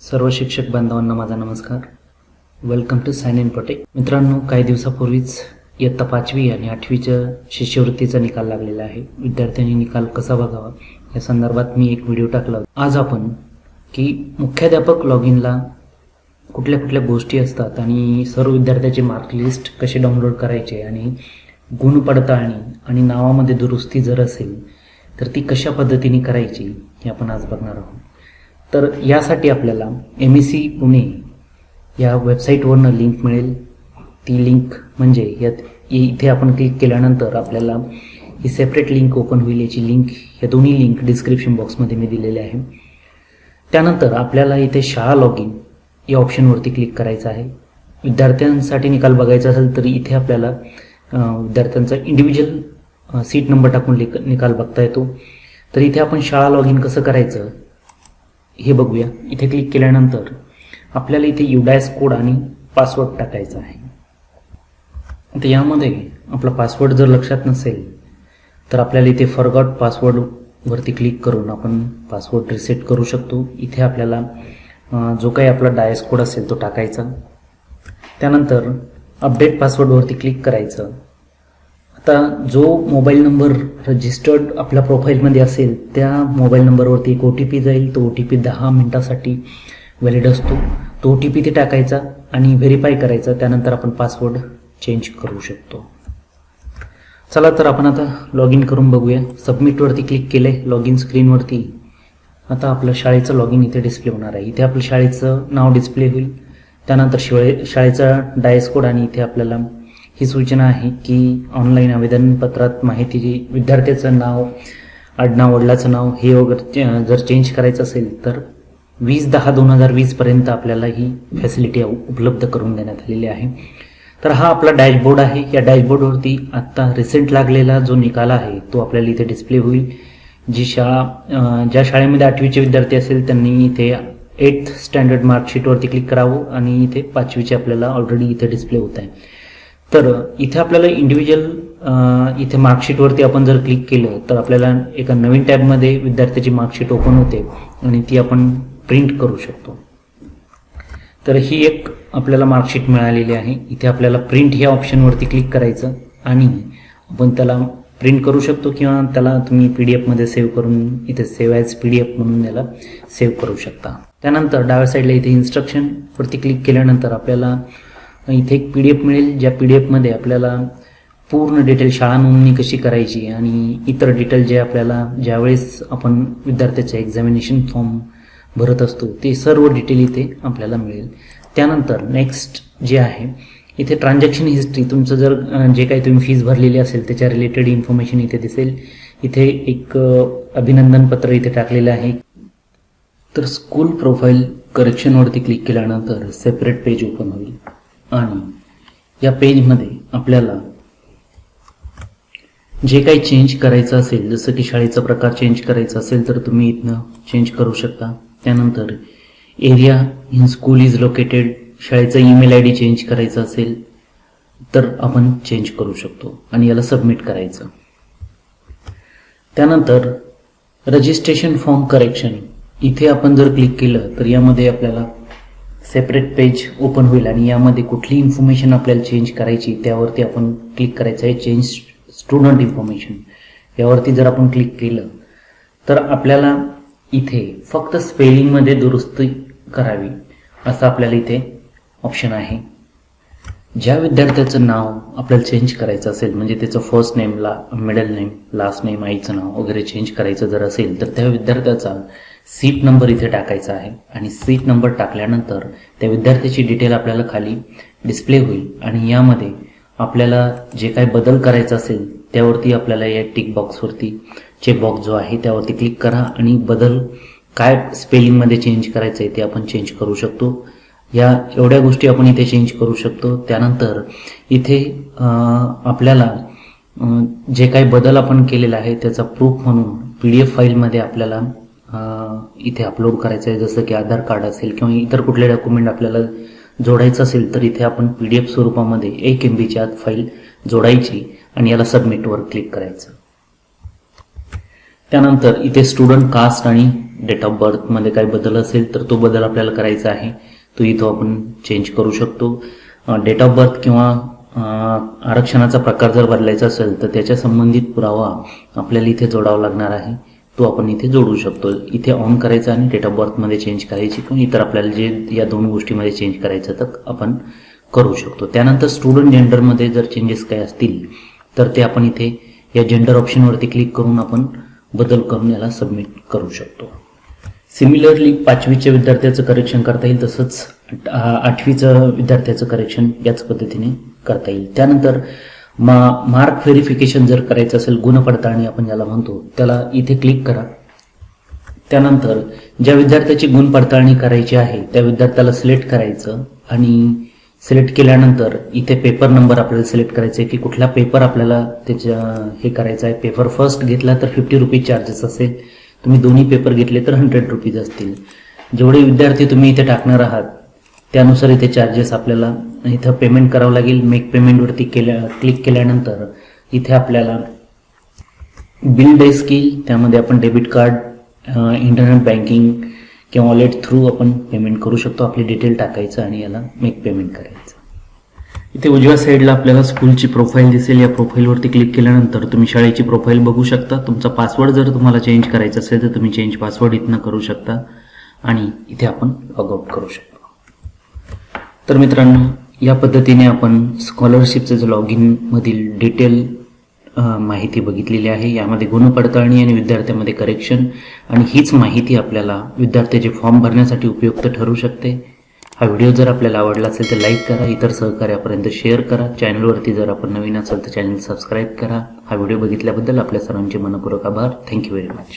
सर्व शिक्षक बांधवांना माझा नमस्कार. Welcome to science in protect मित्रांनो काही दिवसापूर्वीच इयत्ता पाचवी आणि आठवीच्या शिष्यवृत्तीचा निकाल लागलेला आहे. विद्यार्थ्यांनी निकाल कसा बघावा? या संदर्भात मी एक व्हिडिओ टाकला होता. आज आपण की मुख्याध्यापक लॉग इनला कुठल्या कुठल्या गोष्टी असतात आणि सर्व विद्यार्थ्याचे मार्क लिस्ट कसे डाउनलोड करायचे आणि गुण पडताळणी आणि नावामध्ये दुरुस्ती जर असेल तर ती कशा पद्धतीने करायची हे आपण आज बघणार आहोत. तर यासाठी आपल्याला एम ई सी पुणे या वेबसाईटवरनं लिंक मिळेल. ती लिंक म्हणजे यात इथे आपण क्लिक केल्यानंतर आपल्याला ही सेपरेट लिंक ओपन होईल. याची लिंक या दोन्ही लिंक डिस्क्रिप्शन बॉक्समध्ये मी दिलेले आहे. त्यानंतर आपल्याला इथे शाळा लॉग इन या ऑप्शनवरती क्लिक करायचं आहे. विद्यार्थ्यांसाठी निकाल बघायचा असेल तर इथे आपल्याला विद्यार्थ्यांचा इंडिव्हिज्युअल सीट नंबर टाकून लिक निकाल बघता येतो. तर इथे आपण शाळा लॉग इन कसं करायचं? हे बघूया. इथे क्लिक केल्यानंतर आपल्याला इथे युडायस कोड आणि पासवर्ड टाकायचा आहे. तर यामध्ये आपला पासवर्ड जर लक्षात नसेल तर आपल्याला इथे फॉरगॉट पासवर्डवरती क्लिक करून आपण पासवर्ड रिसेट करू शकतो. इथे आपल्याला जो काही आपला डायस कोड असेल तो टाकायचा. त्यानंतर अपडेट पासवर्डवरती क्लिक करायचं. आता जो मोबाईल नंबर रजिस्टर्ड आपल्या प्रोफाईलमध्ये असेल त्या मोबाईल नंबरवरती एक ओ टी पी जाईल. तो ओ टी पी दहा मिनटासाठी व्हॅलिड असतो. तो ओ टी पी ते टाकायचा आणि व्हेरीफाय करायचा. त्यानंतर आपण पासवर्ड चेंज करू शकतो. चला तर आपण आता लॉग इन करून बघूया. सबमिटवरती क्लिक केले लॉग इन स्क्रीनवरती आता आपलं शाळेचं लॉग इन इथे डिस्प्ले होणार आहे. इथे आपलं शाळेचं नाव डिस्प्ले होईल. त्यानंतर शिवाय शाळेचा डायस कोड आणि इथे आपल्याला ही सूचना आहे की ऑनलाईन आवेदनपत्रात माहिती जी विद्यार्थ्याचं नाव आडनाव वडिलाचं नाव हे वगैरे जर चेंज करायचं असेल तर वीस दहा दोन हजार वीसपर्यंत आपल्याला ही फॅसिलिटी उपलब्ध करून देण्यात आलेली आहे. तर हा आपला डॅशबोर्ड आहे. या डॅशबोर्डवरती आत्ता रिसेंट लागलेला जो निकाल आहे तो आपल्याला इथे डिस्प्ले होईल. जी शाळा ज्या शाळेमध्ये आठवीचे विद्यार्थी असेल त्यांनी इथे एट स्टँडर्ड मार्कशीटवरती क्लिक करावं आणि इथे पाचवीचे आपल्याला ऑलरेडी इथे डिस्प्ले होत आहे. तर इथे आपल्याला इंडिव्हिज्युअल इथे मार्कशीटवरती आपण जर क्लिक केलं तर आपल्याला एका नवीन टॅबमध्ये विद्यार्थ्याची मार्कशीट ओपन होते आणि ती आपण प्रिंट करू शकतो. तर ही एक आपल्याला मार्कशीट मिळालेली आहे. इथे आपल्याला प्रिंट ह्या ऑप्शनवरती क्लिक करायचं आणि आपण त्याला प्रिंट करू शकतो किंवा त्याला तुम्ही पी डी एफमध्ये सेव्ह करून इथे save as P D F म्हणून याला सेव्ह करू शकता. त्यानंतर डाव्या साईडला इथे इन्स्ट्रक्शनवरती क्लिक केल्यानंतर आपल्याला इथे एक पी डी एफ मिळेल ज्या पी डी एफमध्ये आपल्याला पूर्ण डिटेल शाळा नोंदणी कशी करायची आणि इतर डिटेल जे आपल्याला ज्यावेळेस आपण विद्यार्थ्याचे एक्झामिनेशन फॉर्म भरत असतो ते सर्व डिटेल इथे आपल्याला मिळेल. त्यानंतर नेक्स्ट जे आहे इथे ट्रान्झॅक्शन हिस्ट्री तुमचं जर जे काही तुम्ही फीज भरलेली असेल त्याच्या रिलेटेड इन्फॉर्मेशन इथे दिसेल. इथे एक अभिनंदन पत्र इथे टाकलेलं आहे. तर स्कूल प्रोफाईल करेक्शनवरती क्लिक केल्यानंतर सेपरेट पेज ओपन होईल. आणि या पेजमध्ये आपल्याला जे काही चेंज करायचं असेल जसं की शाळेचा प्रकार चेंज करायचा असेल तर तुम्ही इथनं चेंज करू शकता. त्यानंतर area in school is located शाळेचा ईमेल आय डी चेंज करायचा असेल तर आपण चेंज करू शकतो आणि याला सबमिट करायचं. त्यानंतर रजिस्ट्रेशन फॉर्म करेक्शन इथे आपण जर क्लिक केलं तर यामध्ये आपल्याला सेपरेट पेज ओपन होईल आणि यामध्ये कुठली इन्फॉर्मेशन आपल्याला चेंज करायची त्यावरती आपण क्लिक करायचं आहे. चेंज स्टुडंट इन्फॉर्मेशन यावरती जर आपण क्लिक केलं तर आपल्याला इथे फक्त स्पेलिंगमध्ये दुरुस्ती करावी. असं आपल्याला इथे ऑप्शन आहे. ज्या विद्यार्थ्याचं नाव आपल्याला चेंज करायचं असेल म्हणजे त्याचं फर्स्ट नेम ला मिडल नेम लास्ट नेम आईचं नाव वगैरे चेंज करायचं जर असेल तर त्या विद्यार्थ्याचा सीट नंबर इथे टाकायचा आहे. आणि सीट नंबर टाकल्यानंतर त्या विद्यार्थ्याची डिटेल आपल्याला खाली डिस्प्ले होईल. आणि यामध्ये आपल्याला जे काय बदल करायचा असेल त्यावरती आपल्याला या टिक बॉक्सवरती बॉक्स जो आहे त्यावरती क्लिक करा. आणि बदल काय स्पेलिंगमध्ये चेंज करायचं आहे ते आपण चेंज करू शकतो. या एवढ्या गोष्टी आपण इथे चेंज करू शकतो. त्यानंतर इथे आपल्याला जे काही बदल आपण केलेला आहे त्याचा प्रूफ म्हणून पी डी एफ फाईलमध्ये आपल्याला इथे अपलोड करायचं आहे. जसं की आधार कार्ड असेल किंवा इतर कुठले डॉक्युमेंट आपल्याला जोडायचं असेल तर इथे आपण पी डी एफ स्वरूपामध्ये एक एम बीची आत फाईल जोडायची आणि याला सबमिटवर क्लिक करायचं. त्यानंतर इथे स्टुडंट कास्ट आणि डेट ऑफ बर्थमध्ये काही बदल असेल तर तो बदल आपल्याला करायचा आहे. तो इथं आपण चेंज करू शकतो. डेट ऑफ बर्थ किंवा आरक्षणाचा प्रकार जर बदलायचा असेल तर त्याच्या संबंधित पुरावा आपल्याला इथे जोडावा लागणार आहे. तो आपण इथे जोडू शकतो. इथे ऑन करायचा आणि डेट ऑफ बर्थमध्ये चेंज करायची किंवा इतर आपल्याला जे या दोन गोष्टीमध्ये चेंज करायचं तर आपण करू शकतो. त्यानंतर स्टुडंट जेंडरमध्ये जर चेंजेस काही असतील तर ते आपण इथे या जेंडर ऑप्शनवरती क्लिक करून आपण बदल करून याला सबमिट करू शकतो. सिमिलरली पाचवीच्या विद्यार्थ्याचं करेक्शन करता येईल तसंच आठवीचं विद्यार्थ्याचं करेक्शन याच पद्धतीने करता येईल. त्यानंतर मा मार्क व्हेरिफिकेशन जर करायचं असेल गुणपडताळणी आपण ज्याला म्हणतो त्याला इथे क्लिक करा. त्यानंतर ज्या विद्यार्थ्याची गुण पडताळणी करायची आहे त्या विद्यार्थ्याला सिलेक्ट करायचं आणि सिलेक्ट केल्यानंतर इथे पेपर नंबर आपल्याला सिलेक्ट करायचा आहे की कुठला पेपर आपल्याला त्याच्या हे करायचा आहे पेपर फर्स्ट घेतला तर फिफ्टी रुपीज चार्जेस असेल. तुम्ही दोन्ही पेपर घेतले तर हंड्रेड रुपीज असतील. जेवढे विद्यार्थी तुम्ही इथे टाकणार आहात त्यानुसार इथे चार्जेस आपल्याला इथं पेमेंट करावं लागेल. मेक पेमेंटवरती केल्या क्लिक केल्यानंतर इथे आपल्याला बिल डेस्क येईल त्यामध्ये आपण डेबिट कार्ड इंटरनेट बँकिंग किंवा वॉलेट थ्रू आपण पेमेंट करू शकतो. आपली डिटेल टाकायचं आणि याला मेक पेमेंट करायचं. इथे उजव्या साईडला आपल्याला स्कूलची प्रोफाईल दिसेल. या प्रोफाईलवरती क्लिक केल्यानंतर तुम्ही शाळेची प्रोफाईल बघू शकता. तुमचा पासवर्ड जर तुम्हाला चेंज करायचा असेल तर तुम्ही चेंज पासवर्ड इथनं करू शकता. आणि इथे आपण लॉगआउट करू शकतो. तर मित्रांनो या पद्धतीने आपण स्कॉलरशिपचं जे लॉग इनमधील डिटेल माहिती बघितलेली आहे. यामध्ये गुणपडताळणी आणि विद्यार्थ्यामध्ये करेक्शन आणि हीच माहिती आपल्याला विद्यार्थ्याचे फॉर्म भरण्यासाठी उपयुक्त ठरू शकते. हा व्हिडिओ जर आपल्याला आवडला असेल तर लाईक करा इतर सहकार्यापर्यंत शेअर करा. चॅनलवरती जर आपण नवीन असाल तर चॅनल सबस्क्राईब करा. हा व्हिडिओ बघितल्याबद्दल आपल्या सर्वांचे मनपूर्वक आभार. Thank you very much